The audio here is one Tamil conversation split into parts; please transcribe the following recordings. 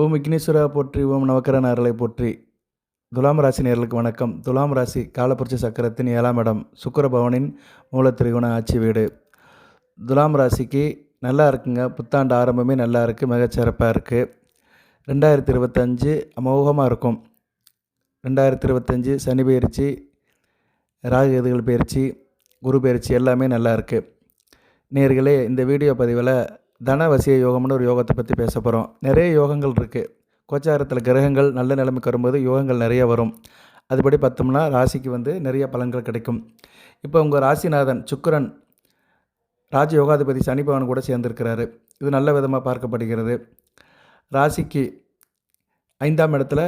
ஓம் விக்னேஸ்வரா போற்றி ஓம் நவக்கரநாரலை போற்றி. துலாம் ராசி நேர்களுக்கு வணக்கம். துலாம் ராசி காலப்புரட்சி சக்கரத்தின் ஏழாம் இடம் சுக்கரபவனின் மூல மூலத்திரிகுண ஆட்சி வீடு. துலாம் ராசிக்கு நல்லா இருக்குங்க. புத்தாண்டு ஆரம்பமே நல்லா இருக்குது மிகச்சிறப்பாக இருக்குது ரெண்டாயிரத்தி இருபத்தஞ்சு அமோகமாக இருக்கும். ரெண்டாயிரத்தி இருபத்தஞ்சு சனி பயிற்சி ராகுகதிகள் பயிற்சி குரு பயிற்சி எல்லாமே நல்லா இருக்குது நேர்களே இந்த வீடியோ பதிவில் தனவசிய யோகம்னு ஒரு யோகத்தை பற்றி பேச போகிறோம் நிறைய யோகங்கள் இருக்குது கோச்சாரத்தில் கிரகங்கள் நல்ல நிலைமைக்கு வரும்போது யோகங்கள் நிறைய வரும். அதுபடி பார்த்தோம்னா ராசிக்கு வந்து நிறைய பலன்கள் கிடைக்கும். இப்போ உங்கள் ராசிநாதன் சுக்கிரன் ராஜ யோகாதிபதி சனிபவன் கூட சேர்ந்துருக்கிறாரு. இது நல்ல விதமாக பார்க்கப்படுகிறது. ராசிக்கு ஐந்தாம் இடத்துல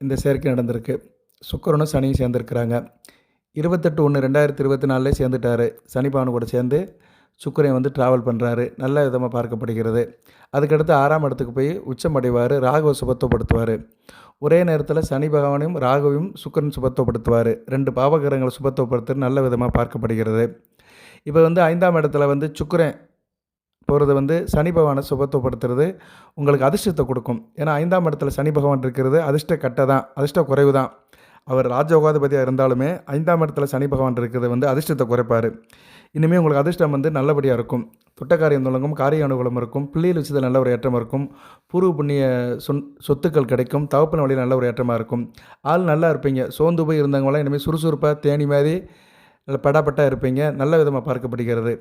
இந்த சேர்க்கை நடந்திருக்கு. சுக்கரனும் சனியும் சேர்ந்துருக்கிறாங்க. இருபத்தெட்டு ஒன்று ரெண்டாயிரத்தி இருபத்தி நாலில் சேர்ந்துட்டாரு. சனிபவன் கூட சேர்ந்து சுக்கரன் வந்து ட்ராவல் பண்ணுறாரு நல்ல விதமாக பார்க்கப்படுகிறது. அதுக்கடுத்து ஆறாம் இடத்துக்கு போய் உச்சம் அடைவார். ராகுவை சுபத்துவப்படுத்துவார். ஒரே நேரத்தில் சனி பகவானையும் ராகுவையும் சுக்கிரன் சுபத்துவப்படுத்துவார். ரெண்டு பாவகிரகங்களை சுபத்துவப்படுத்துறது நல்ல விதமாக பார்க்கப்படுகிறது. இப்போ வந்து ஐந்தாம் இடத்துல வந்து சுக்கரன் போகிறது வந்து சனி பகவானை சுபத்துவப்படுத்துறது உங்களுக்கு அதிர்ஷ்டத்தை கொடுக்கும். ஏன்னா ஐந்தாம் இடத்துல சனி பகவான் இருக்கிறது அதிர்ஷ்ட கட்டை தான் அதிர்ஷ்ட குறைவு தான். அவர் ராஜயோகாதிபதியாக இருந்தாலுமே ஐந்தாம் இடத்துல சனி பகவான் இருக்கிறது வந்து அதிர்ஷ்டத்தை குறைப்பார். இனிமேல் உங்களுக்கு அதிர்ஷ்டம் வந்து நல்லபடியாக இருக்கும். தொட்டக்காரியம் தொடங்கும் காரிய அனுகூலம் இருக்கும் பிள்ளைகள் விஷயத்தில் நல்ல ஒரு ஏற்றம் இருக்கும். பூர்வ புண்ணிய சொன் சொத்துக்கள் கிடைக்கும் தவப்பின வழியில் நல்ல ஒரு ஏற்றமாக இருக்கும். ஆள் நல்லா இருப்பீங்க. சோர்ந்து போய் இருந்தவங்களாம் இனிமேல் சுறுசுறுப்பாக தேனி மாதிரி நல்ல படாப்பட்டாக இருப்பீங்க. நல்ல விதமாக பார்க்கப்படுகிறது.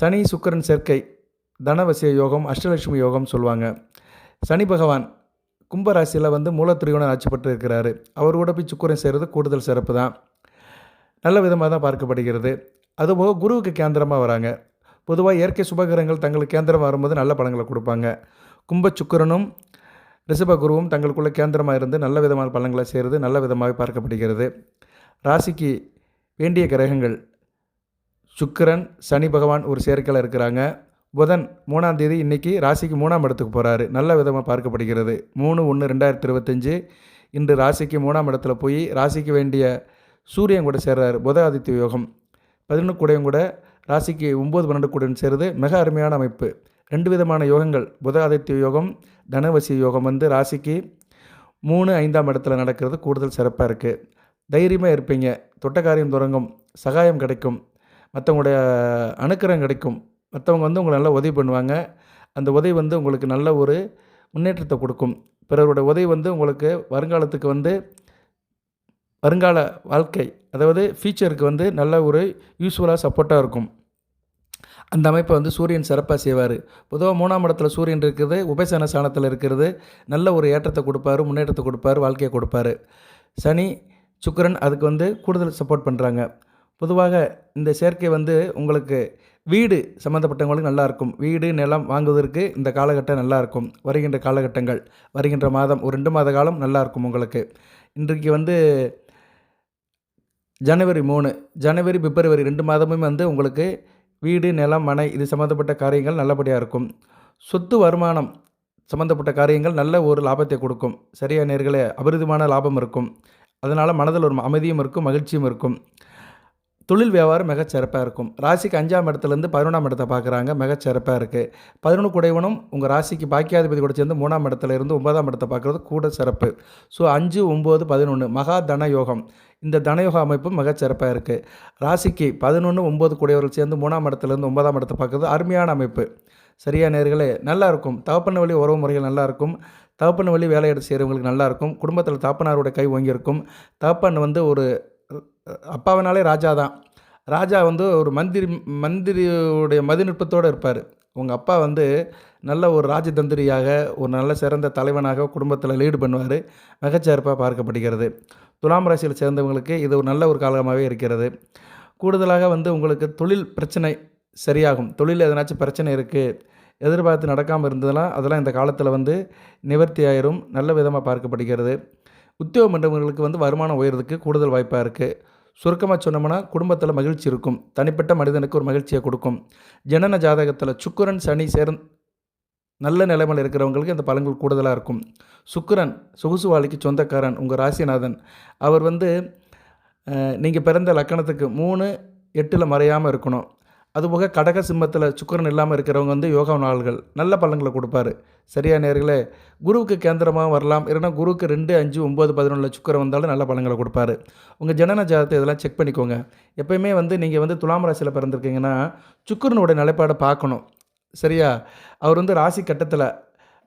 சனி சுக்கரன் சேர்க்கை தனவசிய யோகம் அஷ்டலட்சுமி யோகம் சொல்லுவாங்க. சனி பகவான் கும்பராசியில் வந்து மூலத்திரியோன ஆட்சி பெற்று இருக்கிறாரு. அவர் கூட போய் சுக்கரன் செய்கிறது கூடுதல் சிறப்பு தான். நல்ல விதமாக தான் பார்க்கப்படுகிறது. அதுபோக குருவுக்கு கேந்திரமாக வராங்க. பொதுவாக இயற்கை சுபகிரகங்கள் தங்களுக்கு கேந்திரமாக வரும்போது நல்ல பழங்களை கொடுப்பாங்க. கும்ப சுக்கரனும் ரிஷப குருவும் தங்களுக்குள்ள கேந்திரமாக இருந்து நல்ல விதமான பழங்களை செய்கிறது நல்ல விதமாக பார்க்கப்படுகிறது. ராசிக்கு வேண்டிய கிரகங்கள் சுக்கிரன் சனி பகவான் ஒரு சேர்க்கையில் இருக்கிறாங்க. புதன் மூணாம் தேதி இன்றைக்கி ராசிக்கு மூணாம் இடத்துக்கு போகிறாரு நல்ல விதமாக பார்க்கப்படுகிறது. மூணு ஒன்று ரெண்டாயிரத்தி இருபத்தஞ்சு. இன்று ராசிக்கு மூணாம் இடத்துல போய் ராசிக்கு வேண்டிய சூரியன் கூட சேர்றாரு. புத ஆதித்ய யோகம். பதினொன்று கூடையும் கூட ராசிக்கு ஒம்பது பன்னெண்டு கூடையும் சேருது. மிக அருமையான அமைப்பு. ரெண்டு விதமான யோகங்கள். புத ஆதித்ய யோகம் தனவசி யோகம் வந்து ராசிக்கு மூணு ஐந்தாம் இடத்துல நடக்கிறது. கூடுதல் சிறப்பாக இருக்குது தைரியமாக இருப்பீங்க. தொட்டக்காரியம் தொடங்கும். சகாயம் கிடைக்கும். மற்றவங்களுடைய அனுக்கிரகம் கிடைக்கும். மற்றவங்க வந்து உங்களை நல்லா உதவி பண்ணுவாங்க. அந்த உதவி வந்து உங்களுக்கு நல்ல ஒரு முன்னேற்றத்தை கொடுக்கும். பிறருடைய உதவி வந்து உங்களுக்கு வருங்காலத்துக்கு வந்து வருங்கால வாழ்க்கை அதாவது ஃபியூச்சருக்கு வந்து நல்ல ஒரு யூஸ்ஃபுல்லாக சப்போர்ட்டாக இருக்கும். அந்த அமைப்பை வந்து சூரியன் சிறப்பாக செய்வார். பொதுவாக மூணாம் இடத்துல சூரியன் இருக்கிறது உபசன சாணத்தில் இருக்கிறது. நல்ல ஒரு ஏற்றத்தை கொடுப்பாரு முன்னேற்றத்தை கொடுப்பாரு வாழ்க்கையை கொடுப்பாரு. சனி சுக்கரன் அதுக்கு வந்து கூடுதல் சப்போர்ட் பண்ணுறாங்க பொதுவாக இந்த சேர்க்கை வந்து உங்களுக்கு வீடு சம்மந்தப்பட்டவங்களுக்கு நல்லாயிருக்கும் வீடு நிலம் வாங்குவதற்கு இந்த காலகட்டம் நல்லாயிருக்கும் வருகின்ற காலகட்டங்கள் வருகின்ற மாதம் ஒரு ரெண்டு மாத காலம் நல்லாயிருக்கும் உங்களுக்கு. இன்றைக்கு வந்து ஜனவரி மூணு ஜனவரி பிப்ரவரி ரெண்டு மாதமும் வந்து உங்களுக்கு வீடு நிலம் மனை இது சம்மந்தப்பட்ட காரியங்கள் நல்லபடியாக இருக்கும். சொத்து வருமானம் சம்மந்தப்பட்ட காரியங்கள் நல்ல ஒரு லாபத்தை கொடுக்கும். சரியா நேர்களே அபரிதமான லாபம் இருக்கும். அதனால் மனதில் ஒரு அமைதியும் இருக்கும் மகிழ்ச்சியும் இருக்கும். தொழில் வியாபாரம் மிகச்சிறப்பாக இருக்கும். ராசிக்கு அஞ்சாம் இடத்துலேருந்து பதினொன்றாம் இடத்தை பார்க்குறாங்க. மிகச்சிறப்பாக இருக்குது பதினொன்று குடைவனும் உங்கள் ராசிக்கு பாக்கியாதிபதி கூட சேர்ந்து மூணாம் இடத்துல இருந்து ஒன்பதாம் இடத்தை பார்க்குறது கூட சிறப்பு. ஸோ அஞ்சு ஒம்பது பதினொன்று மகா தன யோகம். இந்த தனயோக அமைப்பு மிகச்சிறப்பாக இருக்குது ராசிக்கு பதினொன்று ஒம்பது கூடியவர்கள் சேர்ந்து மூணாம் இடத்துலேருந்து ஒன்பதாம் இடத்தை பார்க்குறது அருமையான அமைப்பு. சரியா நேர்களே நல்லாயிருக்கும் தகப்பன வழி உறவு முறைகள் நல்லாயிருக்கும் தகப்பன வழி வேலை எடுத்து செய்கிறவங்களுக்கு நல்லா இருக்கும். குடும்பத்தில் தாப்பனாரோட கை ஓங்கியிருக்கும். தகப்பன் வந்து ஒரு அப்பாவினாலே ராஜா தான். ராஜா வந்து ஒரு மந்திரி மந்திரியுடைய மதிநுட்பத்தோடு இருப்பார். உங்கள் அப்பா வந்து நல்ல ஒரு ராஜதந்திரியாக ஒரு நல்ல சிறந்த தலைவனாக குடும்பத்தில் லீடு பண்ணுவார். மிகச்சிறப்பாக பார்க்கப்படுகிறது. துலாம் ராசியில் சேர்ந்தவங்களுக்கு இது ஒரு நல்ல ஒரு காலமாகவே இருக்கிறது. கூடுதலாக வந்து உங்களுக்கு தொழில் பிரச்சனை சரியாகும். தொழில் எதனாச்சும் பிரச்சனை இருக்குது எதிர்பார்த்து நடக்காமல் இருந்ததுலாம் அதெல்லாம் இந்த காலத்தில் வந்து நிவர்த்தி ஆயிரும். நல்ல விதமாக பார்க்கப்படுகிறது. உத்தியோகம் பண்ணுறவங்களுக்கு வந்து வருமானம் உயர்றதுக்கு கூடுதல் வாய்ப்பாக இருக்குது சுருக்கமாக சொன்னோம்னா குடும்பத்தில் மகிழ்ச்சி இருக்கும். தனிப்பட்ட மனிதனுக்கு ஒரு மகிழ்ச்சியை கொடுக்கும். ஜனன ஜாதகத்தில் சுக்கரன் சனி சேர் நல்ல நிலைமையில் இருக்கிறவங்களுக்கு இந்த பலன்கள் கூடுதலாக இருக்கும். சுக்கரன் சொகுசு வாழ்க்கை சொந்தக்காரன் உங்கள் ராசிநாதன். அவர் வந்து நீங்கள் பிறந்த லக்கணத்துக்கு மூணு எட்டில் மறையாமல் இருக்கணும். அதுபோக கடக சிம்மத்தில் சுக்கரன் இல்லாமல் இருக்கிறவங்க வந்து யோகா நாள்கள் நல்ல பலன்களை கொடுப்பாரு. சரியா நேர்களே குருவுக்கு கேந்திரமாக வரலாம். இல்லைன்னா குருவுக்கு ரெண்டு அஞ்சு ஒம்பது பதினொன்றில் சுக்கிரன் வந்தாலும் நல்ல பலன்களை கொடுப்பாரு. உங்கள் ஜனன ஜாதத்தை இதெல்லாம் செக் பண்ணிக்கோங்க. எப்பயுமே வந்து நீங்கள் வந்து துலாம் ராசியில் பிறந்திருக்கீங்கன்னா சுக்கரனுடைய நிலைப்பாடை பார்க்கணும். சரியா? அவர் வந்து ராசி கட்டத்தில்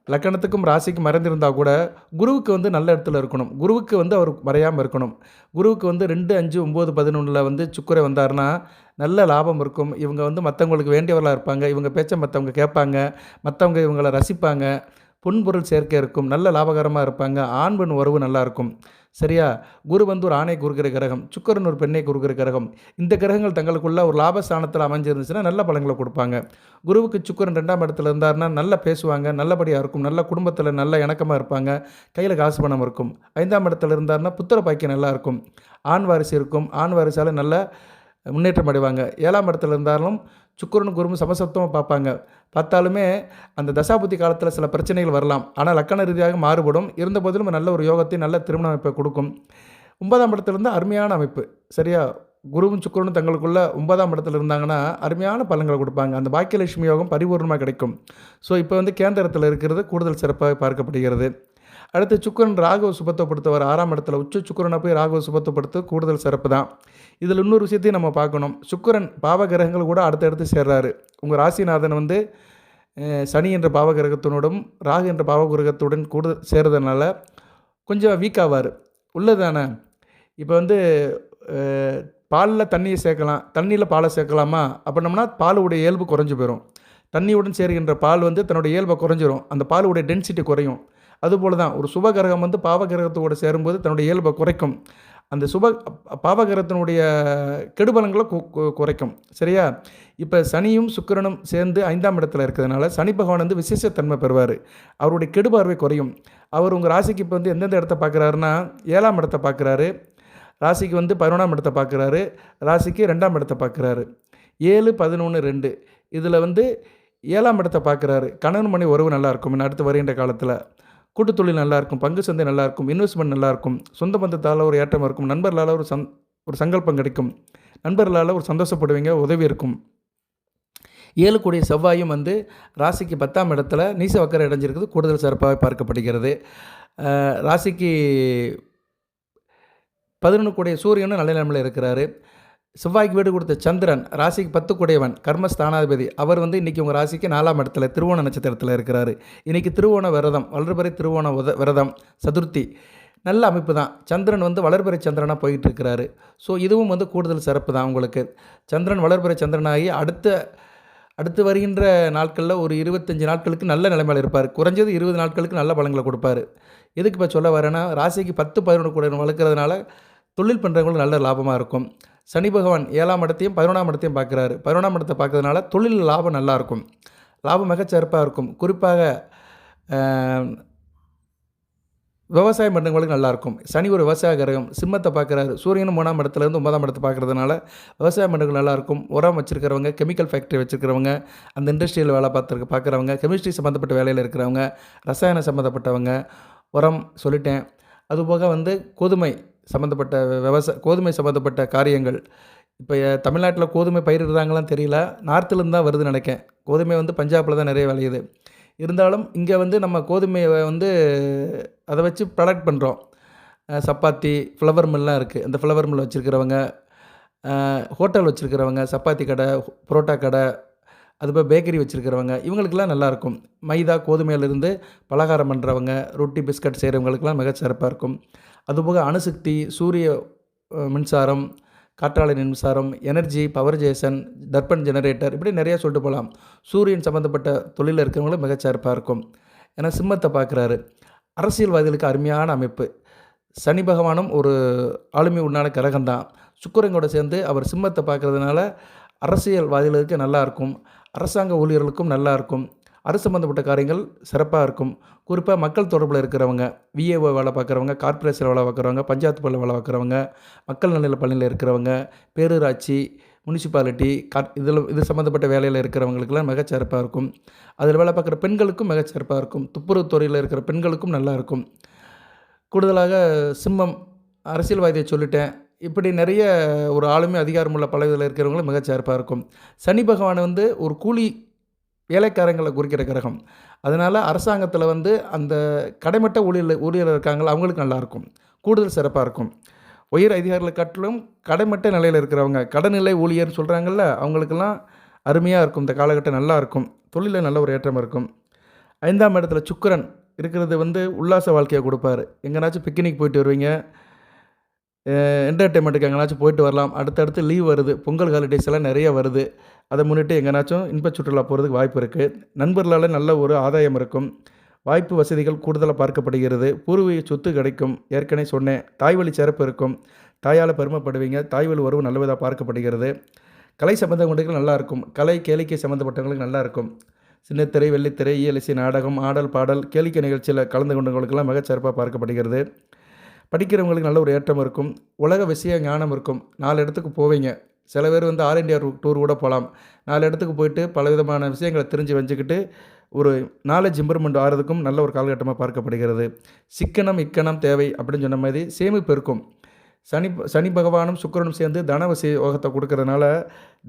லக்கணத்துக்கும் ராசிக்கும் மறைந்திருந்தால் கூட குருவுக்கு வந்து நல்ல இடத்துல இருக்கணும். குருவுக்கு வந்து அவர் மறையாமல் இருக்கணும். குருவுக்கு வந்து ரெண்டு அஞ்சு ஒம்பது பதினொன்றில் வந்து சுக்கரை வந்தாருன்னா நல்ல லாபம் இருக்கும். இவங்க வந்து மற்றவங்களுக்கு வேண்டியவர்களாக இருப்பாங்க. இவங்க பேச்சை மற்றவங்க கேட்பாங்க. மற்றவங்க இவங்களை ரசிப்பாங்க. பொன்பொருள் சேர்க்கை இருக்கும் நல்ல லாபகரமாக இருப்பாங்க ஆண் பெண் உறவு நல்லாயிருக்கும் சரியா? குரு வந்து ஒரு ஆணை குறுக்கிற கிரகம் சுக்கரன் ஒரு பெண்ணை குறுக்கிற கிரகம். இந்த கிரகங்கள் தங்களுக்குள்ள ஒரு லாபஸ்தானத்தில் அமைஞ்சிருந்துச்சுன்னா நல்ல பலன்களை கொடுப்பாங்க. குருவுக்கு சுக்கரன் ரெண்டாம் இடத்துல இருந்தாருன்னா நல்லா பேசுவாங்க நல்லபடியாக இருக்கும் நல்ல குடும்பத்தில் நல்ல இணக்கமாக இருப்பாங்க கையில் காசு பணம் இருக்கும். ஐந்தாம் இடத்துல இருந்தாருன்னா புத்திர பாக்கியம் நல்லா இருக்கும். ஆண் வாரிசு இருக்கும் ஆண் வாரிசால் நல்ல முன்னேற்றம் அடைவாங்க. ஏழாம் இடத்துல இருந்தாலும் சுக்கரனும் குருவும் சமசப்தமாக பார்ப்பாங்க. பார்த்தாலுமே அந்த தசாபுத்தி காலத்தில் சில பிரச்சனைகள் வரலாம். ஆனால் லக்கண ரீதியாக மாறுபடும். இருந்த போதிலும் நல்ல ஒரு யோகத்தை நல்ல திருமண அமைப்பை கொடுக்கும். ஒன்பதாம் இடத்துலேருந்து அருமையான அமைப்பு. சரியா? குருவும் சுக்கரனும் தங்களுக்குள்ள ஒன்பதாம் இடத்துல இருந்தாங்கன்னா அருமையான பலன்களை கொடுப்பாங்க. அந்த பாக்கியலட்சுமி யோகம் பரிபூர்ணமாக கிடைக்கும். ஸோ இப்போ வந்து கேந்திரத்தில் இருக்கிறது கூடுதல் சிறப்பாக பார்க்கப்படுகிறது. அடுத்து சுக்கிரன் ராகவ சுபத்தப்படுத்தவர் ஆறாம் இடத்துல உச்ச சுக்கரனை போய் ராகவ சுபத்தப்படுத்த கூடுதல் சிறப்பு தான். இதில் இன்னொரு விஷயத்தையும் நம்ம பார்க்கணும். சுக்கிரன் பாவகிரகங்கள் கூட அடுத்தடுத்து சேர்றாரு. உங்கள் ராசிநாதன் வந்து சனி என்ற பாவகிரகத்தினோடும் ராகு என்ற பாவகிரகத்துடன் கூட சேர்றதுனால கொஞ்சம் வீக் ஆவார். உள்ளதானே இப்போ வந்து பாலில் தண்ணியை சேர்க்கலாம். தண்ணியில் பாலை சேர்க்கலாமா? அப்படின்னம்னா பாலுடைய இயல்பு குறைஞ்சு போயிடும் தண்ணியுடன் சேருகின்ற பால் வந்து தன்னுடைய இயல்பை குறைஞ்சிரும். அந்த பாலுடைய டென்சிட்டி குறையும். அதுபோல் தான் ஒரு சுபகிரகம் வந்து பாவகிரகத்தோடு சேரும்போது தன்னுடைய இயல்பை குறைக்கும். அந்த சுப பாவகிரகத்தினுடைய கெடுபலங்களை குறைக்கும். சரியா? இப்போ சனியும் சுக்கிரனும் சேர்ந்து ஐந்தாம் இடத்துல இருக்கிறதுனால சனி பகவான் வந்து விசேஷத்தன்மை பெறுவார். அவருடைய கெடுபார்வை குறையும். அவர் உங்கள் ராசிக்கு இப்போ வந்து எந்தெந்த இடத்த பார்க்குறாருன்னா ஏழாம் இடத்த பார்க்குறாரு ராசிக்கு வந்து பதினொன்றாம் இடத்த பார்க்குறாரு ராசிக்கு ரெண்டாம் இடத்த பார்க்குறாரு ஏழு பதினொன்று ரெண்டு. இதில் வந்து ஏழாம் இடத்த பார்க்குறாரு கணவன் மணி உறவு நல்லா இருக்கும். அடுத்து வருகின்ற காலத்தில். கூட்டுத்தொழில் நல்லாயிருக்கும் நல்லா இருக்கும் பங்கு சந்தை நல்லா இருக்கும் இன்வெஸ்ட்மெண்ட் நல்லா இருக்கும் சொந்த பந்தத்தால் ஒரு ஏற்றம் இருக்கும் நண்பர்களால் ஒரு சந் ஒரு சங்கல்பம் கிடைக்கும் நண்பர்களால் ஒரு சந்தோஷப்படுவீங்க உதவி இருக்கும். ஏழு செவ்வாயும் வந்து ராசிக்கு பத்தாம் இடத்துல நீச வக்கரை இடைஞ்சிருக்குது கூடுதல் சிறப்பாக பார்க்கப்படுகிறது. ராசிக்கு பதினொன்று கூடிய சூரியனும் நல்ல நிலைமையில் இருக்கிறாரு. செவ்வாய்க்கு வீடு கொடுத்த சந்திரன் ராசிக்கு பத்து குடையவன் கர்மஸ்தானாதிபதி. அவர் வந்து இன்றைக்கி உங்கள் ராசிக்கு நாலாம் இடத்துல திருவோண நட்சத்திரத்தில் இருக்கிறாரு. இன்றைக்கி திருவோண விரதம் வளர்பறை திருவோண உத விரதம் சதுர்த்தி. நல்ல அமைப்பு தான். சந்திரன் வந்து வளர்பறை சந்திரனாக போயிட்டு இருக்கிறாரு ஸோ இதுவும் வந்து கூடுதல் சிறப்பு தான் உங்களுக்கு. சந்திரன் வளர்பறை சந்திரனாகி அடுத்த அடுத்து வருகின்ற நாட்களில் ஒரு இருபத்தஞ்சி நாட்களுக்கு நல்ல நிலைமையில் இருப்பார். குறைஞ்சது இருபது நாட்களுக்கு நல்ல பலங்களை கொடுப்பாரு. எதுக்கு இப்போ சொல்ல வரேன்னா ராசிக்கு பத்து பதினொன்று கூட வளர்க்குறதுனால தொழில் பண்ணுறவங்களுக்கு நல்ல லாபமாக இருக்கும். சனி பகவான் ஏழாம் இடத்தையும் பதினொன்றாம் இடத்தையும் பார்க்குறாரு. பதினொன்றாம் இடத்தை பார்க்கறதுனால தொழில் லாபம் நல்லா இருக்கும். லாபம் மிகச்சிறப்பாக இருக்கும். குறிப்பாக விவசாயம் பண்ணுறவங்களுக்கு நல்லாயிருக்கும் சனி ஒரு விவசாய கிரகம். சிம்மத்தை பார்க்குறாரு. சூரியனும் மூணாம் இடத்துலேருந்து ஒன்பதாம் இடத்தை பார்க்குறதுனால விவசாயம் பண்ணுறவங்க நல்லாயிருக்கும் உரம் வச்சுருக்கிறவங்க கெமிக்கல் ஃபேக்ட்ரி வச்சுருக்கிறவங்க அந்த இண்டஸ்ட்ரியில் வேலை பார்த்துருக்க பார்க்குறவங்க கெமிஸ்ட்ரி சம்மந்தப்பட்ட வேலையில் இருக்கிறவங்க ரசாயன சம்மந்தப்பட்டவங்க உரம் சொல்லிட்டேன். அதுபோக வந்து கோதுமை. சம்மந்தப்பட்ட விவசாய கோதுமை சம்மந்தப்பட்ட காரியங்கள். இப்போ தமிழ்நாட்டில் கோதுமை பயிரிடுறாங்களான்னு தெரியல. நார்த்துலேருந்து தான் வருதுன்னு நினைக்கேன் கோதுமை வந்து பஞ்சாபில் தான் நிறைய விளையுது. இருந்தாலும் இங்கே வந்து நம்ம கோதுமையை வந்து அதை வச்சு ப்ராடக்ட் பண்ணுறோம் சப்பாத்தி ஃப்ளவர் மில்லாம் இருக்குது இந்த ஃப்ளவர் மில் வச்சுருக்கிறவங்க ஹோட்டல் வச்சுருக்கிறவங்க சப்பாத்தி கடை புரோட்டா கடை அதுபோல் பேக்கரி வச்சுருக்கிறவங்க இவங்களுக்கெல்லாம் நல்லாயிருக்கும் மைதா கோதுமையிலிருந்து பலகாரம் பண்ணுறவங்க ரொட்டி பிஸ்கட் செய்கிறவங்களுக்கெல்லாம் மிகச்சிறப்பாக இருக்கும். அதுபோக அணுசக்தி சூரிய மின்சாரம் காற்றாலை மின்சாரம் எனர்ஜி பவர் ஜேசன் தர்பன் ஜெனரேட்டர் இப்படி நிறையா சொல்லிட்டு போகலாம். சூரியன் சம்மந்தப்பட்ட தொழிலில் இருக்கிறவங்களும் மிகச் சிறப்பாக இருக்கும். ஏன்னா சிம்மத்தை பார்க்குறாரு. அரசியல்வாதிகளுக்கு அருமையான அமைப்பு. சனி பகவானும் ஒரு ஆளுமை உண்டான கிரகம்தான். சுக்கிரனோட சேர்ந்து அவர் சிம்மத்தை பார்க்கறதுனால அரசியல்வாதிகளுக்கு நல்லாயிருக்கும் அரசாங்க ஊழியர்களுக்கும் நல்லாயிருக்கும் அரசு சம்மந்தப்பட்ட காரியங்கள் சிறப்பாக இருக்கும். குறிப்பாக மக்கள் தொடர்பில் இருக்கிறவங்க விஏஓ வேலை பார்க்குறவங்க கார்ப்பரேஷன் வேலை பார்க்குறவங்க பஞ்சாயத்து பள்ளி வேலை பார்க்குறவங்க மக்கள் நல பள்ளியில் இருக்கிறவங்க பேரூராட்சி முனிசிபாலிட்டி கார் இதில் இது சம்மந்தப்பட்ட வேலையில் இருக்கிறவங்களுக்கெல்லாம் மிகச்சிறப்பாக இருக்கும். அதில் வேலை பார்க்குற பெண்களுக்கும் மிகச்சிறப்பாக இருக்கும். துப்புரவுத் துறையில் இருக்கிற பெண்களுக்கும் நல்லா இருக்கும். கூடுதலாக சிம்மம் அரசியல்வாதியை சொல்லிட்டேன். இப்படி நிறைய ஒரு ஆளுமை அதிகாரமுள்ள பல இதில் இருக்கிறவங்களும் மிகச்சிறப்பாக இருக்கும். சனி பகவான் வந்து ஒரு கூலி வேலைக்காரங்களை குறிக்கிற கிரகம். அதனால் அரசாங்கத்தில் வந்து அந்த கடைமட்ட ஊழியர் ஊழியர் இருக்காங்களா அவங்களுக்கு நல்லாயிருக்கும். கூடுதல் சிறப்பாக இருக்கும். உயர் அதிகாரிகளை காட்டிலும் கடைமட்ட நிலையில் இருக்கிறவங்க கடைநிலை ஊழியர்னு சொல்கிறாங்கல்ல அவங்களுக்கெல்லாம் அருமையாக இருக்கும். இந்த காலகட்டம் நல்லா இருக்கும் தொழிலில் நல்ல ஒரு ஏற்றம் இருக்கும். ஐந்தாம் இடத்துல சுக்கரன் இருக்கிறது வந்து உல்லாச வாழ்க்கையை கொடுப்பாரு. எங்கேனாச்சும் பிக்னிக் போயிட்டு வருவீங்க. என்டர்டெயின்மெண்ட்டுக்கு எங்கேனாச்சும் போயிட்டு வரலாம். அடுத்தடுத்து லீவ் வருது. பொங்கல் ஹாலிடேஸ் எல்லாம் நிறைய வருது. அதை முன்னிட்டு எங்கேனாச்சும் இன்ப சுற்றுலா போகிறதுக்கு வாய்ப்பு இருக்குது நண்பர்களால் நல்ல ஒரு ஆதாயம் இருக்கும். வாய்ப்பு வசதிகள் கூடுதலாக பார்க்கப்படுகிறது. பூர்வீக சொத்து கிடைக்கும். ஏற்கனவே சொன்னேன். தாய்வழி சிறப்பு இருக்கும். தாயால் பெருமைப்படுவீங்க. தாய்வழி உறவு நல்லவிதாக பார்க்கப்படுகிறது. கலை சம்மந்தப்பட்டவங்களுக்கு நல்லாயிருக்கும் கலை கேளிக்கை சம்மந்தப்பட்டவங்களுக்கு நல்லாயிருக்கும் சின்னத்திரை வெள்ளித்திரை இயலிசை நாடகம் ஆடல் பாடல் கேளிக்கை நிகழ்ச்சியில் கலந்து கொண்டவங்களுக்கெல்லாம் மிகச்சிறப்பாக பார்க்கப்படுகிறது. படிக்கிறவங்களுக்கு நல்ல ஒரு ஏற்றம் இருக்கும். உலக விஷய ஞானம் இருக்கும். நாலு இடத்துக்கு போவீங்க. சில பேர் வந்து ஆல் இண்டியா டூர் கூட போகலாம் நாலு இடத்துக்கு போயிட்டு பலவிதமான விஷயங்களை தெரிஞ்சு வச்சுக்கிட்டு ஒரு நாலேஜ் இம்ப்ரூவ்மெண்ட் ஆகிறதுக்கும் நல்ல ஒரு காலகட்டமாக பார்க்கப்படுகிறது. சிக்கனம் இக்கணம் தேவை அப்படின்னு சொன்ன மாதிரி சேமிப்பு இருக்கும். சனி சனி பகவானும் சுக்கிரனும் சேர்ந்து தன யோகத்தை கொடுக்கறதுனால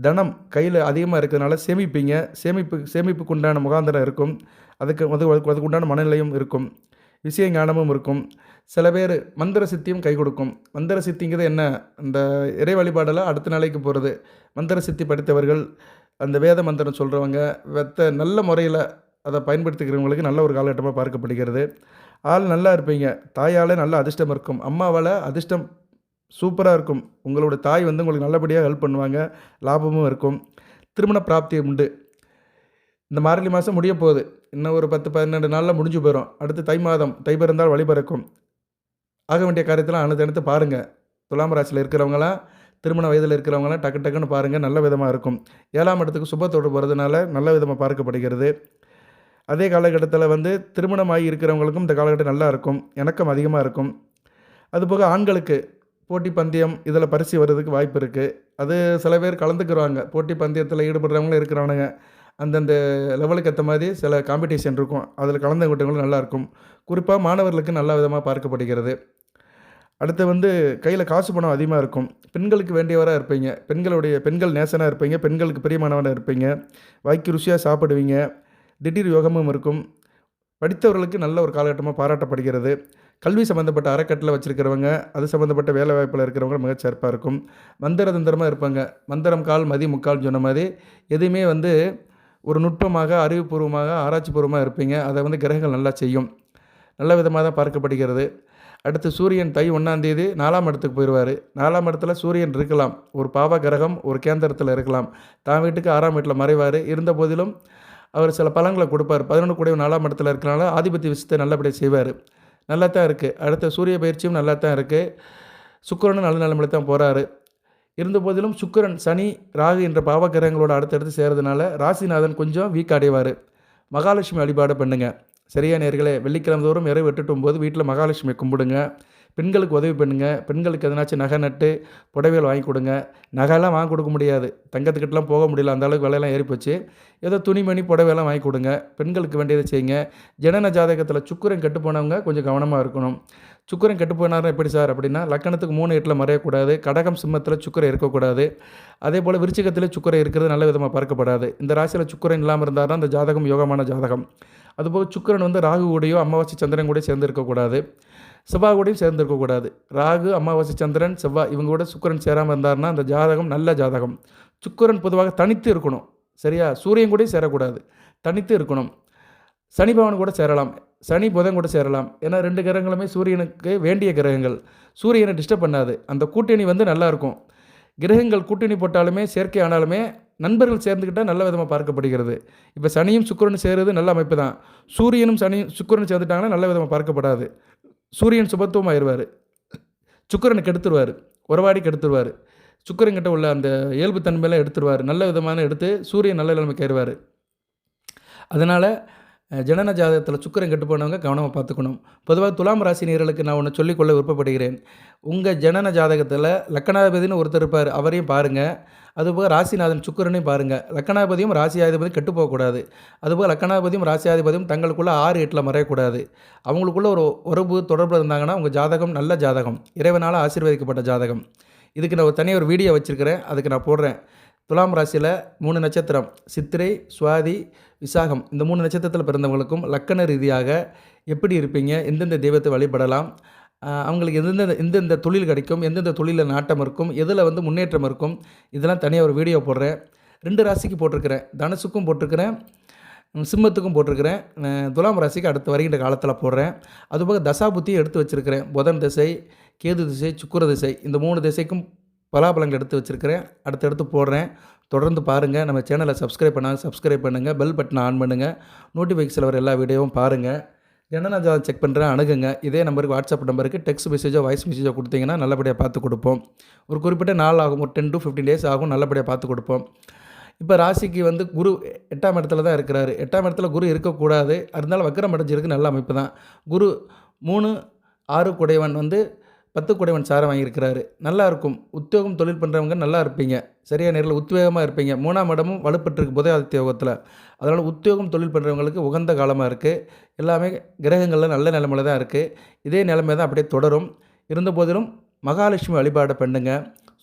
தனம் கையில் அதிகமாக இருக்கிறதுனால சேமிப்பீங்க. சேமிப்பு சேமிப்புக்கு உண்டான முகாந்திரம் இருக்கும். அதுக்கு அது அதுக்கு உண்டான மனநிலையும் இருக்கும். விஷய ஞானமும் இருக்கும். சில பேர் மந்திர சித்தியும் கை கொடுக்கும். மந்திர சித்திங்கிறது என்ன? அந்த இறை வழிபாடில் அடுத்த நிலைக்கு போகிறது மந்திர சித்தி படித்தவர்கள் அந்த வேத மந்திரம் சொல்கிறவங்க வெத்த நல்ல முறையில் அதை பயன்படுத்திக்கிறவங்களுக்கு நல்ல ஒரு காலகட்டமாக பார்க்கப்படுகிறது. ஆள் நல்லா இருப்பீங்க. தாயால் நல்ல அதிர்ஷ்டம் இருக்கும். அம்மாவால் அதிர்ஷ்டம் சூப்பராக இருக்கும். உங்களோட தாய் வந்து உங்களுக்கு நல்லபடியாக ஹெல்ப் பண்ணுவாங்க. லாபமும் இருக்கும். திருமண பிராப்தி உண்டு. இந்த மார்கழி மாதம் முடிய போகுது. இன்னும் ஒரு பத்து பன்னெண்டு நாளில் முடிஞ்சு போயிடும் அடுத்து தை மாதம். தை பிறந்தால் வழிபிறக்கும் ஆக வேண்டிய காரியத்தெல்லாம் அனுதடுத்து பாருங்கள் துலாம் ராசியில் இருக்கிறவங்களாம் திருமண வயதில் இருக்கிறவங்களாம் டக்கு டக்குன்னு பாருங்கள் நல்ல விதமாக இருக்கும். ஏழாம் இடத்துக்கு சுபத்தோடு போகிறதுனால நல்ல விதமாக பார்க்கப்படுகிறது. அதே காலகட்டத்தில் வந்து திருமணமாகி இருக்கிறவங்களுக்கும் இந்த காலகட்டம் நல்லா இருக்கும். இணக்கம் அதிகமாக இருக்கும். அதுபோக ஆண்களுக்கு போட்டி பந்தயம் இதில் பரிசு வர்றதுக்கு வாய்ப்பு இருக்குது அது சில பேர் கலந்துக்கிறாங்க. போட்டி பந்தயத்தில் ஈடுபடுறவங்களும் இருக்கிறவனுங்க. அந்தந்த லெவலுக்கு ஏற்ற மாதிரி சில காம்படிஷன் இருக்கும். அதில் கலந்துக்கிட்டவங்களும் நல்லாயிருக்கும் குறிப்பாக மாணவர்களுக்கு நல்ல விதமாக பார்க்கப்படுகிறது. அடுத்து வந்து கையில் காசு பணம் அதிகமாக இருக்கும். பெண்களுக்கு வேண்டியவராக இருப்பீங்க. பெண்களுடைய பெண்கள் நேசனாக இருப்பீங்க. பெண்களுக்கு பிரியமானவனாக இருப்பீங்க. வாய்க்கு ருசியாக சாப்பிடுவீங்க. திடீர் யோகமும் இருக்கும். படித்தவர்களுக்கு நல்ல ஒரு காலகட்டமாக பாராட்டப்படுகிறது. கல்வி சம்மந்தப்பட்ட அறக்கட்டளை வச்சுருக்கிறவங்க அது சம்மந்தப்பட்ட வேலை வாய்ப்பில் இருக்கிறவங்க மிக சிறப்பாக இருக்கும். மந்திர தந்திரமாக இருப்பாங்க. மந்திரம் கால் மதி முக்கால் சொன்ன மாதிரி எதுவுமே வந்து ஒரு நுட்பமாக அறிவுபூர்வமாக ஆராய்ச்சிபூர்வமாக இருப்பீங்க. அதை வந்து கிரகங்கள் நல்லா செய்யும். நல்ல விதமாக தான் பார்க்கப்படுகிறது. அடுத்து சூரியன் தை ஒன்றாந்தேதி நாலாம் இடத்துக்கு போயிடுவார் நாலாம் இடத்துல சூரியன் இருக்கலாம். ஒரு பாவ கிரகம் ஒரு கேந்திரத்தில் இருக்கலாம். தான் வீட்டுக்கு ஆறாம் வீட்டில் மறைவார். இருந்த போதிலும் அவர் சில பலங்களை கொடுப்பார். பதினொன்று கூட நாலாம் இடத்துல இருக்கிறனால ஆதிபத்திய விஷயத்தை நல்லபடியாக செய்வார். நல்லா தான் இருக்குது அடுத்த சூரிய பயிற்சியும் நல்லா தான் இருக்குது சுக்கரனும் நல்ல நிலைமையில தான் போகிறாரு இருந்த போதிலும் சுக்கிரன் சனி ராகு என்ற பாவ கிரகங்களோட அடுத்தடுத்து சேர்றதுனால ராசிநாதன் கொஞ்சம் வீக் அடைவார் மகாலட்சுமி வழிபாடு பண்ணுங்கள் சரியா நேர்களே வெள்ளிக்கிழமை தோறும் இறை வெட்டுட்டும் போது வீட்டில் மகாலட்சுமி கும்பிடுங்க. பெண்களுக்கு உதவி பண்ணுங்க. பெண்களுக்கு எதனாச்சும் நகை நட்டு புடவைகள் வாங்கி கொடுங்க. நகைலாம் வாங்கி கொடுக்க முடியாது. தங்கத்துக்கிட்டலாம் போக முடியல. அந்த அளவுக்கு விலையெல்லாம் ஏறி போச்சு ஏதோ துணிமணி புடவையெல்லாம் வாங்கி கொடுங்க. பெண்களுக்கு வேண்டியதை செய்யுங்க. ஜனன ஜாதகத்தில் சுக்கரம் கெட்டு போனவங்க கொஞ்சம் கவனமாக இருக்கணும். சுக்கரம் கெட்டு போனார் எப்படி சார் அப்படின்னா லக்கணத்துக்கு மூணு எட்டில் மறையக்கூடாது. கடகம் சிம்மத்தில் சுக்கரை இருக்கக்கூடாது. அதே போல் விருச்சிகத்தில் சுக்கிரன் இருக்கிறது நல்ல விதமாக பார்க்கப்படாது. இந்த ராசியில் சுக்கரம் இல்லாமல் இருந்தால் தான் அந்த ஜாதகம் யோகமான ஜாதகம். அதுபோக சுக்கிரன் வந்து ராகு கூடயோ அமாவாசை சந்திரன் கூட சேர்ந்து இருக்கக்கூடாது செவ்வாய் கூடயும் சேர்ந்து இருக்கக்கூடாது ராகு அமாவாசை சந்திரன் செவ்வாய் இவங்க கூட சுக்கிரன் சேராமல் இருந்தாருன்னா அந்த ஜாதகம் நல்ல ஜாதகம். சுக்கிரன் பொதுவாக தனித்து இருக்கணும். சரியா? சூரியன் கூடயும் சேரக்கூடாது. தனித்து இருக்கணும். சனி பவன் கூட சேரலாம். சனி புதன் கூட சேரலாம். ஏன்னா ரெண்டு கிரகங்களுமே சூரியனுக்கு வேண்டிய கிரகங்கள். சூரியனை டிஸ்டர்ப் பண்ணாது. அந்த கூட்டணி வந்து நல்லா இருக்கும். கிரகங்கள் கூட்டணி போட்டாலுமே செயற்கை ஆனாலுமே நண்பர்கள் சேர்ந்துக்கிட்டால் நல்ல விதமாக பார்க்கப்படுகிறது. இப்போ சனியும் சுக்கிரனும் சேருறது நல்ல அமைப்பு தான் சூரியனும் சனியும் சுக்கிரனும் சேர்ந்துட்டாங்கன்னா நல்ல விதமாக பார்க்கப்படாது. சூரியன் சுபத்துவம் ஆயிடுவார் சுக்கிரனை கெடுத்துருவார். உறவாடி கெடுத்துருவார். சுக்கிரன்கிட்ட உள்ள அந்த இயல்பு தன்மையெல்லாம் எடுத்துருவார். நல்ல விதமான எடுத்து சூரியன் நல்ல நிலைமைக்கு ஏறுவார் அதனால் ஜனன ஜாதகத்தில் சுக்கிரன் கெட்டு போனவங்க கவனமாக பார்த்துக்கணும். பொதுவாக துலாம் ராசி நேர்களுக்கு நான் ஒன்று சொல்லிக்கொள்ள விருப்பப்படுகிறேன். உங்கள் ஜனன ஜாதகத்தில் லக்கணாதிபதினு ஒருத்தர் இருப்பார். அவரையும் பாருங்கள் அதுபோக ராசிநாதன் சுக்கிரனையும் பாருங்கள் லக்கணாதிபதியும் ராசியாதிபதியும் கெட்டு போகக்கூடாது அதுபோக லக்கணாதிபதியும் ராசியாதிபதியும் தங்களுக்குள்ளே ஆறு எட்டில் மறையக்கூடாது. அவங்களுக்குள்ள ஒரு உறவு தொடர்பு இருந்தாங்கன்னா உங்கள் ஜாதகம் நல்ல ஜாதகம். இறைவனால் ஆசீர்வதிக்கப்பட்ட ஜாதகம். இதுக்கு நான் ஒரு தனியாக ஒரு வீடியோ வச்சுருக்கிறேன். அதுக்கு நான் போடுறேன். துலாம் ராசியில் மூணு நட்சத்திரம். சித்திரை சுவாதி விசாகம். இந்த மூணு நட்சத்திரத்தில் பிறந்தவங்களுக்கும் லக்கண ரீதியாக எப்படி இருப்பீங்க? எந்தெந்த தெய்வத்தை வழிபடலாம்? அவங்களுக்கு எந்தெந்த எந்தெந்த தொழில் கிடைக்கும் எந்தெந்த தொழிலில் நாட்டம் இருக்கும் எதில் வந்து முன்னேற்றம் இருக்கும் இதெல்லாம் தனியாக ஒரு வீடியோ போடுறேன். ரெண்டு ராசிக்கு போட்டிருக்கிறேன். தனுசுக்கும் போட்டிருக்கிறேன். சிம்மத்துக்கும் போட்டிருக்கிறேன். துலாம் ராசிக்கு அடுத்து வருகின்ற காலத்தில் போடுறேன். அதுபோக தசாபுத்தியும் எடுத்து வச்சுருக்கிறேன். புதன் திசை கேது திசை சுக்கர திசை இந்த மூணு திசைக்கும் பலாபலங்கள் எடுத்து வச்சுருக்கிறேன். அடுத்தடுத்து போடுறேன். தொடர்ந்து பாருங்கள் நம்ம சேனலை சப்ஸ்கிரைப் பண்ணால் சப்ஸ்கிரைப் பண்ணுங்கள் பெல் பட்டனை ஆன் பண்ணுங்கள் நோட்டிஃபிகேஷனில் வர எல்லா வீடியோவும் பாருங்கள் ஜனநாஜாதம் செக் பண்ணுறேன் அணுகுங்க. இதே நம்பருக்கு வாட்ஸ்அப் நம்பருக்கு டெக்ஸ்ட் மெசேஜோ வாய்ஸ் மெசேஜோ கொடுத்தீங்கன்னா நல்லபடியாக பார்த்து கொடுப்போம். ஒரு குறிப்பிட்ட நாள் ஆகும் ஒரு டென் டு ஃபிஃப்டீன் டேஸ் ஆகும் நல்லபடியாக பார்த்து கொடுப்போம். இப்போ ராசிக்கு வந்து குரு எட்டாம் இடத்துல தான் இருக்கிறாரு. எட்டாம் இடத்துல குரு இருக்கக்கூடாது. இருந்தாலும் வக்கரம் அடைஞ்சிருக்கு நல்ல அமைப்பு தான். குரு மூணு ஆறு குடைவன் வந்து பத்து குடைவன் சாரை வாங்கியிருக்கிறாரு. நல்லா இருக்கும். உத்தியோகம் தொழில் பண்ணுறவங்க நல்லா இருப்பீங்க. சரியாக நேரில் உத்வேகமாக இருப்பீங்க. மூணாம் இடமும் வலுப்பட்டிருக்கு புதயாதித்ய யோகத்தில். அதனால் உத்தியோகம் தொழில் பண்ணுறவங்களுக்கு உகந்த காலமாக இருக்குது எல்லாமே கிரகங்களில் நல்ல நிலைமையில தான் இருக்குது இதே நிலைமை தான் அப்படியே தொடரும். இருந்த போதிலும் மகாலட்சுமி வழிபாடை பண்ணுங்க.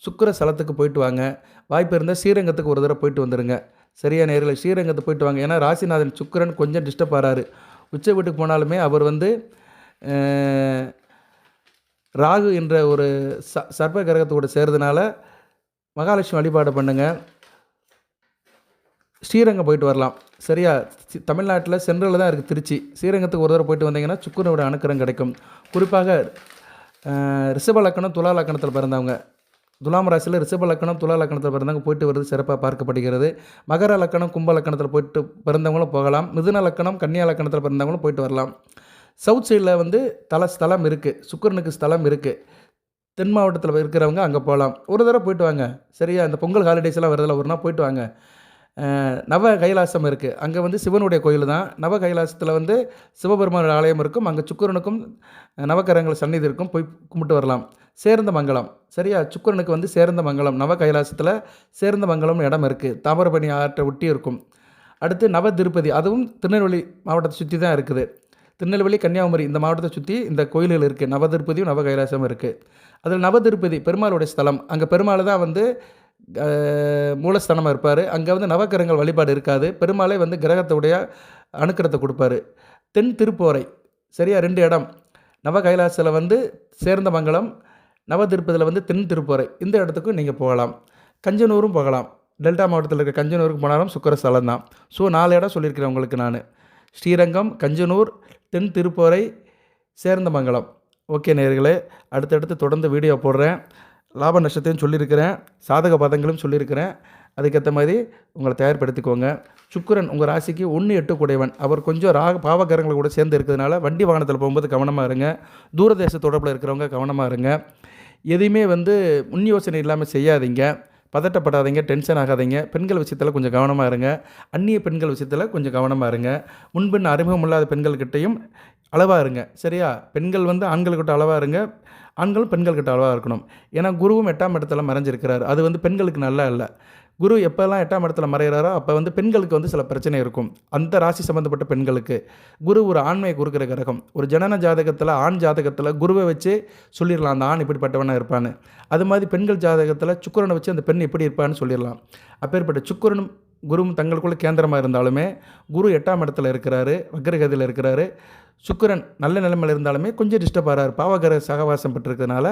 சுக்கர ஸ்தலத்துக்கு போயிட்டு வாங்க. வாய்ப்பு இருந்தால் ஸ்ரீரங்கத்துக்கு ஒரு தடவை போயிட்டு வந்துடுங்க சரியா நேரில் ஸ்ரீரங்கத்துக்கு போயிட்டு வாங்க. ஏன்னா ராசிநாதன் சுக்கரன் கொஞ்சம் டிஸ்டர்ப் ஆகிறாரு உச்ச வீட்டுக்கு போனாலுமே அவர் வந்து ராகு என்ற ஒரு ச சர்ப்ப கிரகத்தோடு சேர்றதுனால மகாலட்சுமி வழிபாடு பண்ணுங்கள் ஸ்ரீரங்கம் போயிட்டு வரலாம். சரியா? தமிழ்நாட்டில் சென்ட்ரலில் தான் இருக்குது திருச்சி. ஸ்ரீரங்கத்துக்கு ஒரு தடவை போயிட்டு வந்தீங்கன்னா சுக்குரனோட அணுக்கரம் கிடைக்கும். குறிப்பாக ரிஷப லக்கணம் துலா லக்கணத்தில் பிறந்தவங்க. துலாம் ராசியில் ரிஷப லக்கணம் துலா லக்கணத்தில் பிறந்தவங்க போயிட்டு வருது சிறப்பாக பார்க்கப்படுகிறது. மகர லக்கணம் கும்ப லக்கணத்தில் போயிட்டு பிறந்தவங்களும் போகலாம். மிதுன லக்கணம் கன்னியா லக்கணத்தில் பிறந்தவங்களும் போயிட்டு வரலாம். சவுத் சைடில் வந்து தல ஸ்தலம் இருக்குது சுக்கரனுக்கு ஸ்தலம் இருக்குது தென் மாவட்டத்தில் இருக்கிறவங்க அங்கே போகலாம் ஒரு தடவை போயிட்டு வாங்க. சரியா? இந்த பொங்கல் ஹாலிடேஸ் எல்லாம் வருதில்ல ஒரு நாள் போயிட்டு வாங்க. நவ கைலாசம் இருக்குது அங்கே வந்து சிவனுடைய கோயில் தான். நவ கைலாசத்தில் வந்து சிவபெருமான ஆலயம் இருக்கும். அங்கே சுக்கரனுக்கும் நவக்கரங்கள் சந்நிதி இருக்கும் போய் கும்பிட்டு வரலாம். சேர்ந்த மங்கலம். சரியா? சுக்கிரனுக்கு வந்து சேர்ந்த மங்கலம். நவ கைலாசத்தில் சேர்ந்த மங்கலம்னு இடம் இருக்குது தாமரபணி ஆற்றை ஒட்டி இருக்கும். அடுத்து நவ திருப்பதி. அதுவும் திருநெல்வேலி மாவட்டத்தை சுற்றி தான் இருக்குது. திருநெல்வேலி கன்னியாகுமரி இந்த மாவட்டத்தை சுற்றி இந்த கோயில்கள் இருக்குது நவ திருப்பதியும் நவ கைலாசமும் இருக்குது அதில் நவ திருப்பதி பெருமாளுடைய ஸ்தலம். அங்கே பெருமாள் தான் வந்து மூலஸ்தானமாக இருப்பார். அங்கே வந்து நவக்கிரகங்கள் வழிபாடு இருக்காது. பெருமாளே வந்து கிரகத்துடைய அணுக்கிறத்தை கொடுப்பாரு. தென் திருப்போரை சரியா? ரெண்டு இடம். நவ கைலாசில் வந்து சேர்ந்த மங்கலம் நவ திருப்பதியில் வந்து தென் திருப்போரை. இந்த இடத்துக்கும் நீங்கள் போகலாம். கஞ்சனூரும் போகலாம். டெல்டா மாவட்டத்தில் இருக்க கஞ்சனூருக்கு போனாலும் சுக்கரஸ்தலம் தான் ஸோ நாலு இடம் சொல்லியிருக்கிறேன் உங்களுக்கு நான். ஸ்ரீரங்கம் கஞ்சனூர் தென் திருப்போரை சேர்ந்தமங்கலம் ஓகே நேர்களே அடுத்தடுத்து தொடர்ந்து வீடியோ போடுறேன். லாப நஷ்டத்தையும் சொல்லியிருக்கிறேன். சாதக பதங்களும் சொல்லியிருக்கிறேன். அதுக்கேற்ற மாதிரி உங்களை தயார்படுத்திக்கோங்க. சுக்கரன் உங்கள் ராசிக்கு ஒன்று எட்டு குடைவன் அவர் கொஞ்சம் ராக பாவகரங்களை கூட சேர்ந்து இருக்கிறதுனால வண்டி வாகனத்தில் போகும்போது கவனமாக இருங்க. தூரதேச தொடர்பில் இருக்கிறவங்க கவனமாக இருங்க. எதையுமே வந்து முன் யோசனை இல்லாமல் செய்யாதீங்க. பதட்டப்படாதீங்க டென்ஷன் ஆகாதீங்க. பெண்கள் விஷயத்தில் கொஞ்சம் கவனமாக இருங்க. அந்நிய பெண்கள் விஷயத்தில் கொஞ்சம் கவனமாக இருங்க. முன்பின் அறிமுகம் இல்லாத பெண்கள்கிட்டையும் அளவாக இருங்க. சரியா? பெண்கள் வந்து ஆண்கள்கிட்ட அளவாக இருங்க. ஆண்களும் பெண்கள்கிட்ட அளவாக இருக்கணும். ஏன்னா குருவும் எட்டாம் இடத்துல மறைஞ்சிருக்கிறார். அது வந்து பெண்களுக்கு நல்லா இல்லை. குரு எப்போல்லாம் எட்டாம் இடத்துல மறைகிறாரோ அப்போ வந்து பெண்களுக்கு வந்து சில பிரச்சனை இருக்கும். அந்த ராசி சம்மந்தப்பட்ட பெண்களுக்கு. குரு ஒரு ஆண்மையை கொடுக்குற கிரகம். ஒரு ஜனன ஜாதகத்தில் ஆண் ஜாதகத்தில் குருவை வச்சு சொல்லிடலாம். அந்த ஆண் இப்படிப்பட்டவனாக இருப்பான்னு. அது மாதிரி பெண்கள் ஜாதகத்தில் சுக்கிரனை வச்சு அந்த பெண் எப்படி இருப்பான்னு சொல்லிடலாம். அப்பேற்பட்ட சுக்கிரனும் குருவும் தங்களுக்குள்ள கேந்திரமாக இருந்தாலுமே குரு எட்டாம் இடத்துல இருக்கிறாரு வக்ரகதியில் இருக்கிறாரு. சுக்கரன் நல்ல நிலைமையில் இருந்தாலுமே கொஞ்சம் டிஸ்டர்ப் ஆகிறார் பாவகர சகவாசம் பெற்றிருக்கிறதுனால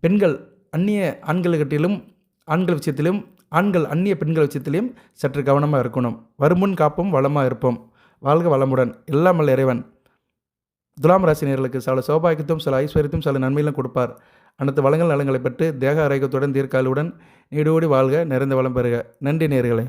பெண்கள் அந்நிய ஆண்கள்கிட்டிலும் ஆண்கள் விஷயத்திலும் ஆண்கள் அந்நிய பெண்கள் விஷயத்திலையும் சற்று கவனமாக இருக்கணும். வருமுன் காப்பும் வளமாக இருப்போம். வாழ்க வளமுடன். இல்லாமல் இறைவன். துலாம் ராசினியர்களுக்கு சில சௌபாகியத்தும் சில ஐஸ்வர்யத்தும் சில நன்மையிலும் கொடுப்பார். அனைத்து வளங்கள் நலங்களை பெற்று தேக ஆரோக்கியத்துடன் தீர்க்காலுடன் நீடோடி வாழ்க நிறைந்த வளம் பெறுக. நன்றி நேர்களே.